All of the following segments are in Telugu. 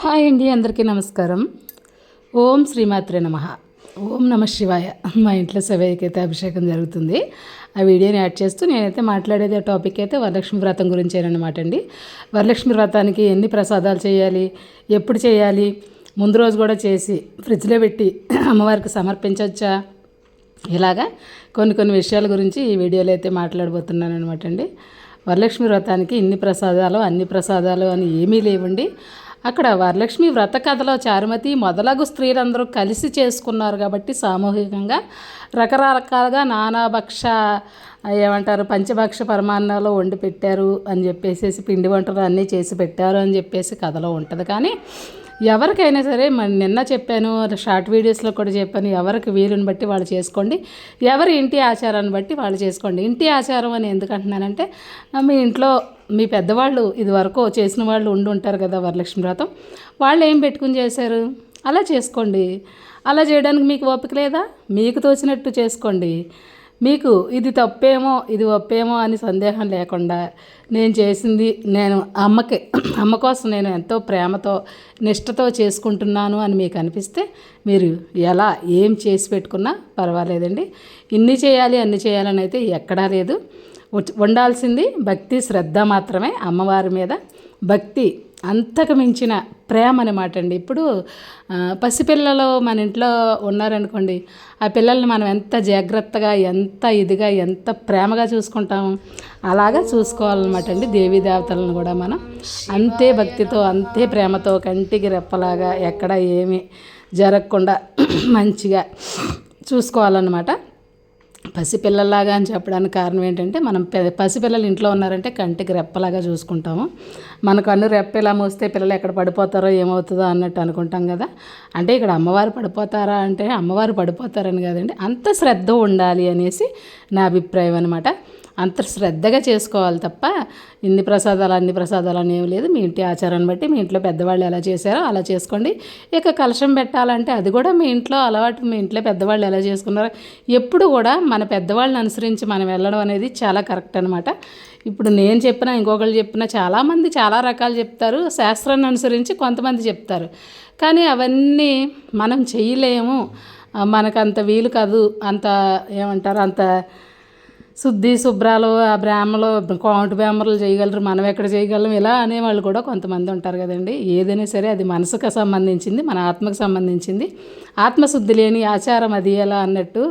హాయ్ అండి అందరికీ నమస్కారం. ఓం శ్రీమాత్రే నమ. ఓం నమ శివాయ. మా ఇంట్లో శివయ్యకైతే అభిషేకం జరుగుతుంది. ఆ వీడియోని యాడ్ చేస్తూ నేనైతే మాట్లాడేది ఆ టాపిక్ అయితే వరలక్ష్మి వ్రతం గురించేనమాట అండి. వరలక్ష్మి వ్రతానికి ఎన్ని ప్రసాదాలు చేయాలి ఎప్పుడు చేయాలి ముందు రోజు కూడా చేసి ఫ్రిడ్జ్లో పెట్టి అమ్మవారికి సమర్పించవచ్చా ఇలాగా కొన్ని కొన్ని విషయాల గురించి ఈ వీడియోలో అయితే మాట్లాడబోతున్నాను అనమాట అండి. వరలక్ష్మి వ్రతానికి ఇన్ని ప్రసాదాలు అన్ని ప్రసాదాలు అని ఏమీ లేవండి. అక్కడ వరలక్ష్మి వ్రత కథలో చారుమతి మొదలగు స్త్రీలందరూ కలిసి చేసుకున్నారు కాబట్టి సామూహికంగా రకరకాలుగా నానాభక్ష ఏమంటారు పంచభక్ష పరమాన్నాలు వండి పెట్టారు అని చెప్పేసి పిండి వంటలు అన్నీ చేసి పెట్టారు అని చెప్పేసి కథలో ఉంటుంది. కానీ ఎవరికైనా సరే మరి నిన్న చెప్పాను షార్ట్ వీడియోస్లో కూడా చెప్పాను ఎవరికి వీలుని బట్టి వాళ్ళు చేసుకోండి. ఎవరి ఇంటి ఆచారాన్ని బట్టి వాళ్ళు చేసుకోండి. ఇంటి ఆచారం అని ఎందుకంటున్నానంటే మీ ఇంట్లో మీ పెద్దవాళ్ళు ఇదివరకు చేసిన వాళ్ళు ఉండి ఉంటారు కదా వరలక్ష్మి వ్రతం. వాళ్ళు ఏం పెట్టుకుని చేశారు? అలా చేసుకోండి. అలా చేయడానికి మీకు ఓపిక లేదా? మీకు తోచినట్టు చేసుకోండి. మీకు ఇది తప్పేమో ఇది ఒప్పేమో అని సందేహం లేకుండా నేను చేసింది నేను అమ్మకి అమ్మ కోసం నేను ఎంతో ప్రేమతో నిష్టతో చేసుకుంటున్నాను అని మీకు అనిపిస్తే మీరు ఎలా ఏం చేసి పెట్టుకున్నా పర్వాలేదండి. ఇన్ని చేయాలి అన్ని చేయాలని అయితే ఎక్కడా లేదు. ఉండాల్సింది భక్తి శ్రద్ధ మాత్రమే అమ్మవారి మీద. భక్తి అంతకు మించిన ప్రేమ అనమాట అండి. ఇప్పుడు పసిపిల్లలు మన ఇంట్లో ఉన్నారనుకోండి ఆ పిల్లల్ని మనం ఎంత జాగ్రత్తగా ఎంత ఇదిగా ఎంత ప్రేమగా చూసుకుంటాము అలాగా చూసుకోవాలన్నమాట అండి. దేవీ దేవతలను కూడా మనం అంతే భక్తితో అంతే ప్రేమతో కంటికి రెప్పలాగా ఎక్కడ ఏమి జరగకుండా మంచిగా చూసుకోవాలన్నమాట. పసిపిల్లలాగా అని చెప్పడానికి కారణం ఏంటంటే మనం పసిపిల్లలు ఇంట్లో ఉన్నారంటే కంటికి రెప్పలాగా చూసుకుంటాము. మన కన్ను రెప్ప ఇలా మోస్తే పిల్లలు ఎక్కడ పడిపోతారో ఏమవుతుందో అన్నట్టు అనుకుంటాం కదా. అంటే ఇక్కడ అమ్మవారు పడిపోతారా అంటే అమ్మవారు పడిపోతారని కాదండి అంత శ్రద్ధ ఉండాలి అనేసి నా అభిప్రాయం అనమాట అంత శ్రద్ధగా చేసుకోవాలి తప్ప ఇన్ని ప్రసాదాలు అన్ని ప్రసాదాలు అనేవి లేదు. మీ ఇంటి ఆచారాన్ని బట్టి మీ ఇంట్లో పెద్దవాళ్ళు ఎలా చేశారో అలా చేసుకోండి. ఇక కలశం పెట్టాలంటే అది కూడా మీ ఇంట్లో అలవాటు. మీ ఇంట్లో పెద్దవాళ్ళు ఎలా చేసుకున్నారో ఎప్పుడు కూడా మన పెద్దవాళ్ళని అనుసరించి మనం వెళ్ళడం అనేది చాలా కరెక్ట్ అనమాట ఇప్పుడు నేను చెప్పిన ఇంకొకళ్ళు చెప్పిన చాలామంది చాలా రకాలు చెప్తారు. శాస్త్రాన్ని అనుసరించి కొంతమంది చెప్తారు. కానీ అవన్నీ మనం చేయలేము. మనకు అంత వీలు కాదు. అంత ఏమంటారు? అంత శుద్ధి శుభ్రాలు ఆ బ్రాహ్మలు కోమటి బ్రాహ్మలు చేయగలరు మనం ఎక్కడ చేయగలం ఇలా అనేవాళ్ళు కూడా కొంతమంది ఉంటారు కదండి. ఏదైనా సరే అది మనసుకు సంబంధించింది మన ఆత్మకు సంబంధించింది. ఆత్మశుద్ధి లేని ఆచారం అది ఎలా అన్నట్టు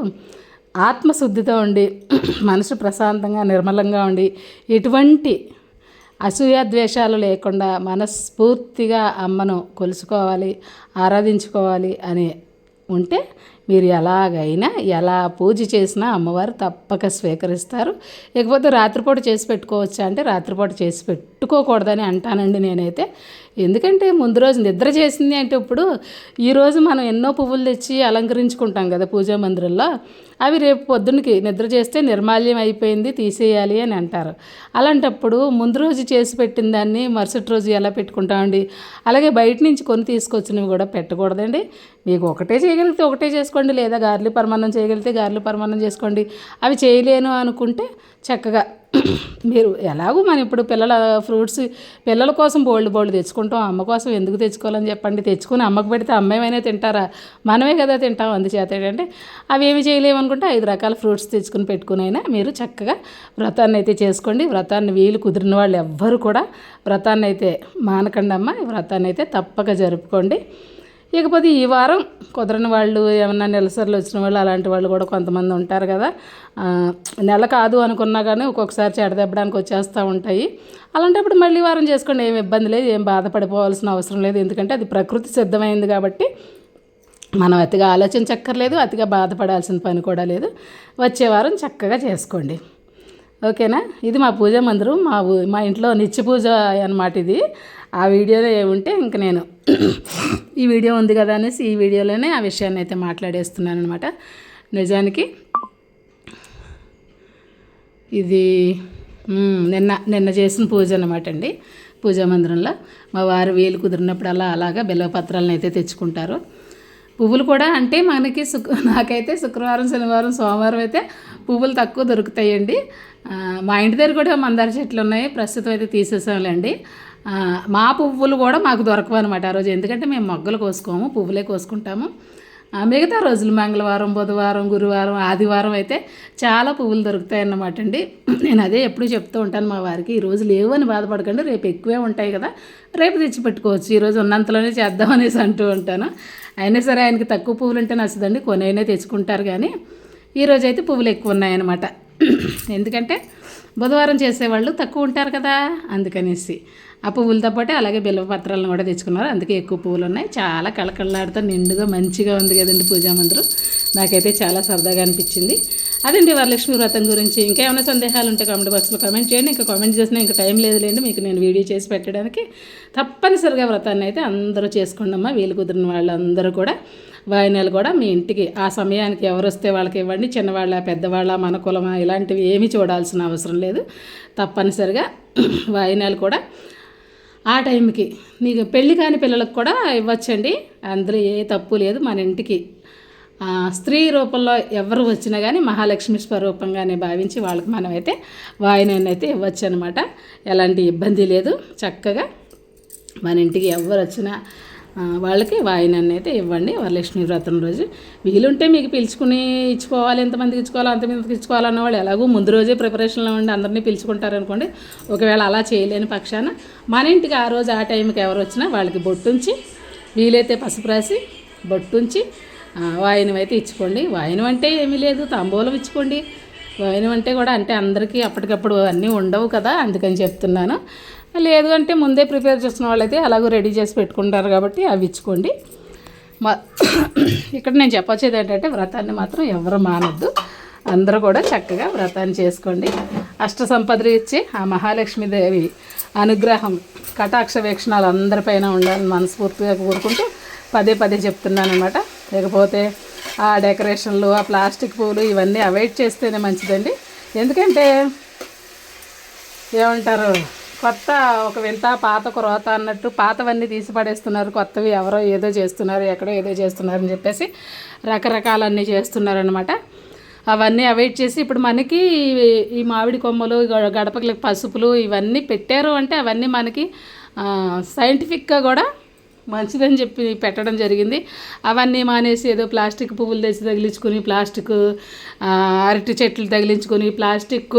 ఆత్మశుద్ధితో ఉండి మనసు ప్రశాంతంగా నిర్మలంగా ఉండి ఎటువంటి అసూయ ద్వేషాలు లేకుండా మనస్ఫూర్తిగా అమ్మను కొలుసుకోవాలి ఆరాధించుకోవాలి అని ఉంటే మీరు ఎలాగైనా ఎలా పూజ చేసినా అమ్మవారు తప్పక స్వీకరిస్తారు. ఇకపోతే రాత్రిపూట చేసి పెట్టుకోవచ్చా అంటే రాత్రిపూట చేసి పెట్టుకోకూడదని అంటానండి నేనైతే. ఎందుకంటే ముందు రోజు నిద్ర చేసింది అంటే ఇప్పుడు ఈరోజు మనం ఎన్నో పువ్వులు తెచ్చి అలంకరించుకుంటాం కదా పూజా మందిరంలో. అవి రేపు పొద్దున్నకి నిద్ర చేస్తే నిర్మాల్యం అయిపోయింది తీసేయాలి అని అంటారు. అలాంటప్పుడు ముందు రోజు చేసి పెట్టిన దాన్ని మరుసటి రోజు ఎలా పెట్టుకుంటామండి? అలాగే బయట నుంచి కొని తీసుకొచ్చినవి కూడా పెట్టకూడదండి. మీకు ఒకటే చేయగలిగితే ఒకటే చేసుకోండి లేదా గార్లీ పరమాన్నం చేయగలిగితే గార్లీ పరమాన్నం చేసుకోండి. అవి చేయలేను అనుకుంటే చక్కగా మీరు ఎలాగో మనం ఇప్పుడు పిల్లల ఫ్రూట్స్ పిల్లల కోసం బోల్డ్ బోల్డ్ తెచ్చుకుంటాం అమ్మ కోసం ఎందుకు తెచ్చుకోవాలని చెప్పండి. తెచ్చుకుని అమ్మకు పెడితే అమ్మేమైనా తింటారా? మనమే కదా తింటాం అందుచేత ఏంటంటే అవి ఏమి చేయలేము అనుకుంటే ఐదు రకాల ఫ్రూట్స్ తెచ్చుకుని పెట్టుకునైనా మీరు చక్కగా వ్రతాన్ని అయితే చేసుకోండి. వ్రతాన్ని వీలు కుదిరిన వాళ్ళు ఎవ్వరు కూడా వ్రతాన్ని అయితే మానకండి అమ్మ వ్రతాన్ని అయితే తప్పక జరుపుకోండి. ఇకపోతే ఈ వారం కుదరని వాళ్ళు ఏమన్నా నెలసరిలో వచ్చిన వాళ్ళు అలాంటి వాళ్ళు కూడా కొంతమంది ఉంటారు కదా. నెల కాదు అనుకున్నా కానీ ఒక్కొక్కసారి చెడదెబ్బడానికి వచ్చేస్తూ ఉంటాయి. అలాంటప్పుడు మళ్ళీ వారం చేసుకోండి ఏం ఇబ్బంది లేదు ఏం బాధపడిపోవాల్సిన అవసరం లేదు. ఎందుకంటే అది ప్రకృతి సిద్ధమైంది కాబట్టి మనం అతిగా ఆలోచించక్కర్లేదు అతిగా బాధపడాల్సిన పని కూడా లేదు. వచ్చే వారం చక్కగా చేసుకోండి. ఓకేనా? ఇది మా పూజ మందిరం. మా మా ఇంట్లో నిత్య పూజ అనమాట ఇది. ఆ వీడియోలో ఉంటే ఇంక నేను ఈ వీడియో ఉంది కదా అనేసి ఈ వీడియోలోనే ఆ విషయాన్ని అయితే మాట్లాడేస్తున్నాను అనమాట నిజానికి ఇది నిన్న నిన్న చేసిన పూజ అనమాట అండి. పూజా మందిరంలో. మా వారు వీలు కుదిరినప్పుడు అలా అలాగా బిల్లపత్రాలను అయితే తెచ్చుకుంటారు. పువ్వులు కూడా అంటే మనకి శుక్ర నాకైతే శుక్రవారం శనివారం సోమవారం అయితే పువ్వులు తక్కువ దొరుకుతాయండి. మా ఇంటి దగ్గర కూడా మందార చెట్లు ఉన్నాయి. ప్రస్తుతం అయితే తీసేసాంలేండి. మా పువ్వులు కూడా మాకు దొరకవు అనమాట ఆ రోజు. ఎందుకంటే మేము మొగ్గలు కోసుకోము పువ్వులే కోసుకుంటాము. మిగతా రోజులు మంగళవారం బుధవారం గురువారం ఆదివారం అయితే చాలా పువ్వులు దొరుకుతాయి అన్నమాట అండి. నేను అదే ఎప్పుడు చెప్తూ ఉంటాను మా వారికి ఈ రోజు లేవు అని బాధపడకండి రేపు ఎక్కువే ఉంటాయి కదా రేపు తెచ్చి పెట్టుకోవచ్చు. ఈరోజు ఉన్నంతలోనే చేద్దాం అనేసి అంటూ ఉంటాను. అయినా సరే ఆయనకి తక్కువ పువ్వులు ఉంటే నచ్చదండి కొనైనా తెచ్చుకుంటారు కానీ ఈరోజు అయితే పువ్వులు ఎక్కువ ఉన్నాయన్నమాట. ఎందుకంటే బుధవారం చేసేవాళ్ళు తక్కువ ఉంటారు కదా అందుకనేసి. ఆ పువ్వులతో పాటు అలాగే బిల్వపత్రాలను కూడా తెచ్చుకున్నారు. అందుకే ఎక్కువ పువ్వులు ఉన్నాయి చాలా కళకళలాడుతూ నిండుగా మంచిగా ఉంది కదండి పూజా మందిరం. నాకైతే చాలా సరదాగా అనిపించింది. అదండి వరలక్ష్మి వ్రతం గురించి. ఇంకేమైనా సందేహాలు ఉంటే కామెంట్ బాక్స్లో కామెంట్ చేయండి. ఇంకా కామెంట్ చేసినా ఇంకా టైం లేదులేండి. మీకు నేను వీడియో చేసి పెట్టడానికి తప్పనిసరిగా వ్రతాన్ని అయితే అందరూ చేసుకోండి వీలు కుదిరిన వాళ్ళందరూ కూడా వాయినాలు కూడా మీ ఇంటికి ఆ సమయానికి ఎవరు వస్తే వాళ్ళకి ఇవ్వండి. చిన్నవాళ్ళ పెద్దవాళ్ళ మన కులమా ఇలాంటివి ఏమీ చూడాల్సిన అవసరం లేదు. తప్పనిసరిగా వాయినాలు కూడా ఆ టైంకి మీకు పెళ్ళి కాని పిల్లలకు కూడా ఇవ్వచ్చండి. అందులో ఏ తప్పు లేదు మన ఇంటికి. స్త్రీ రూపంలో ఎవరు వచ్చినా కానీ మహాలక్ష్మి స్వరూపంగానే భావించి వాళ్ళకి మనమైతే వాయినైతే అయితే ఇవ్వచ్చు అనమాట ఎలాంటి ఇబ్బంది లేదు. చక్కగా మన ఇంటికి ఎవరు వచ్చినా వాళ్ళకి వాయినాన్ని అయితే ఇవ్వండి. వరలక్ష్మి వ్రతం రోజు. వీలుంటే మీకు పిలుచుకుని ఇచ్చుకోవాలి. ఎంతమందికి ఇచ్చుకోవాలి అంతమందికి ఇచ్చుకోవాలన్న వాళ్ళు ఎలాగో ముందు రోజే ప్రిపరేషన్లో ఉండి అందరినీ పిలుచుకుంటారు అనుకోండి ఒకవేళ అలా చేయలేని పక్షాన మన ఇంటికి ఆ రోజు ఆ టైంకి ఎవరు వచ్చినా వాళ్ళకి బొట్టుంచి వీలైతే పసుపు రాసి బొట్టుంచి ఆ, వాయినం అయితే ఇచ్చుకోండి. వాయినం అంటే ఏమీ లేదు తాంబూలం ఇచ్చుకోండి. వాయినం అంటే కూడా అంటే అందరికీ అప్పటికప్పుడు అన్నీ ఉండవు కదా అందుకని చెప్తున్నాను. లేదు అంటే ముందే ప్రిపేర్ చేసిన వాళ్ళైతే అలాగూ రెడీ చేసి పెట్టుకుంటారు కాబట్టి అవి ఇచ్చుకోండి. మా ఇక్కడ నేను చెప్పొచ్చేది ఏంటంటే వ్రతాన్ని మాత్రం ఎవరు మానద్దు. అందరూ కూడా చక్కగా వ్రతాన్ని చేసుకోండి. అష్ట సంపదలు ఇచ్చి ఆ మహాలక్ష్మీదేవి అనుగ్రహం కటాక్ష వీక్షణాలు అందరిపైన ఉండాలని మనస్ఫూర్తిగా కోరుకుంటూ పదే పదే చెప్తున్నాను అనమాట లేకపోతే ఆ డెకరేషన్లు ఆ ప్లాస్టిక్ పూలు ఇవన్నీ అవాయిడ్ చేస్తేనే మంచిదండి. ఎందుకంటే ఏమంటారు? కొత్త ఒక వింత పాత ఒక రోత అన్నట్టు పాతవన్నీ తీసి పడేస్తున్నారు. కొత్తవి ఎవరో ఏదో చేస్తున్నారు ఎక్కడో ఏదో చేస్తున్నారు అని చెప్పేసి రకరకాలన్నీ చేస్తున్నారనమాట అవన్నీ అవాయిడ్ చేసి ఇప్పుడు మనకి ఈ- మామిడి కొమ్మలు గ- గడపకి పసుపులు ఇవన్నీ పెట్టారు అంటే అవన్నీ మనకి సైంటిఫిక్గా కూడా మంచిదని చెప్పి పెట్టడం జరిగింది. అవన్నీ మానేసి ఏదో ప్లాస్టిక్ పువ్వులు తెచ్చి తగిలించుకుని ప్లాస్టిక్ అరటి చెట్లు తగిలించుకొని ప్లాస్టిక్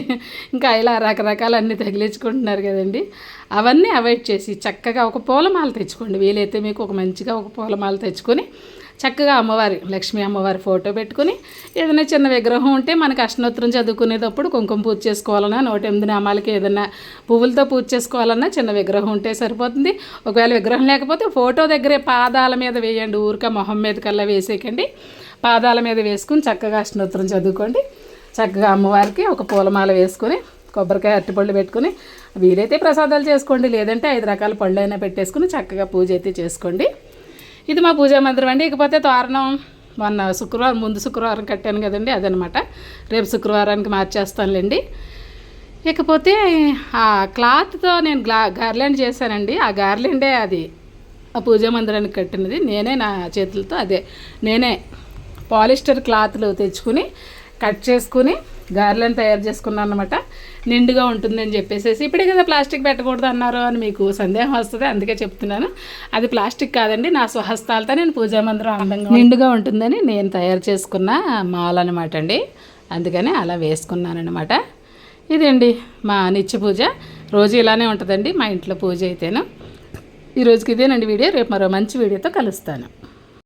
ఇంకా ఇలా రకరకాల అన్నీ తగిలించుకుంటున్నారు కదండి. అవన్నీ అవాయిడ్ చేసి చక్కగా ఒక పూలమాల తెచ్చుకోండి. వీలైతే మీకు ఒక మంచిగా ఒక పూలమాల తెచ్చుకొని చక్కగా అమ్మవారి లక్ష్మీ అమ్మవారి ఫోటో పెట్టుకుని ఏదైనా చిన్న విగ్రహం ఉంటే మనకి అష్టనోత్తరం చదువుకునేటప్పుడు కుంకుమ పూజ చేసుకోవాలన్నా నూట ఎనిమిది నామాలకి ఏదైనా పువ్వులతో పూజ చేసుకోవాలన్నా చిన్న విగ్రహం ఉంటే సరిపోతుంది. ఒకవేళ విగ్రహం లేకపోతే ఫోటో దగ్గరే పాదాల మీద వేయండి ఊరిక మొహం మీద కల్లా వేసేయకండి. పాదాల మీద వేసుకుని చక్కగా అష్టనోత్తరం చదువుకోండి. చక్కగా అమ్మవారికి ఒక పూలమాల వేసుకొని కొబ్బరికాయ అరటిపళ్ళు పెట్టుకుని వీలైతే ప్రసాదాలు చేసుకోండి. లేదంటే ఐదు రకాల పళ్ళు అయినా పెట్టేసుకుని చక్కగా పూజ అయితే చేసుకోండి. ఇది మా పూజా మందిరం అండి. ఇకపోతే తోరణం మొన్న శుక్రవారం ముందు శుక్రవారం కట్టాను కదండి అదనమాట. రేపు శుక్రవారానికి మార్చేస్తానులేండి. ఇకపోతే ఆ క్లాత్తో నేను గ్లా గార్లాండ్ చేశానండి. ఆ గార్లాండే అది ఆ పూజా మందిరానికి కట్టినది. నేనే నా చేతులతో అదే నేనే పాలిస్టర్ క్లాత్లు తెచ్చుకుని కట్ చేసుకుని గార్లను తయారు చేసుకున్నాను అనమాట నిండుగా ఉంటుందని చెప్పేసి ఇప్పుడే కదా ప్లాస్టిక్ పెట్టకూడదు అన్నారు అని మీకు సందేహం వస్తుంది అందుకే చెప్తున్నాను. అది ప్లాస్టిక్ కాదండి నా స్వహస్తాలతో నేను పూజా మందిరం అందంగా నిండుగా ఉంటుందని నేను తయారు చేసుకున్న మాల్ అనమాట అండి. అందుకని అలా వేసుకున్నాను అనమాట ఇదండి మా నిత్య పూజ. రోజు ఇలానే ఉంటుందండి మా ఇంట్లో పూజ అయితేను. ఈరోజుకి ఇదేనండి వీడియో. రేపు మరో మంచి వీడియోతో కలుస్తాను.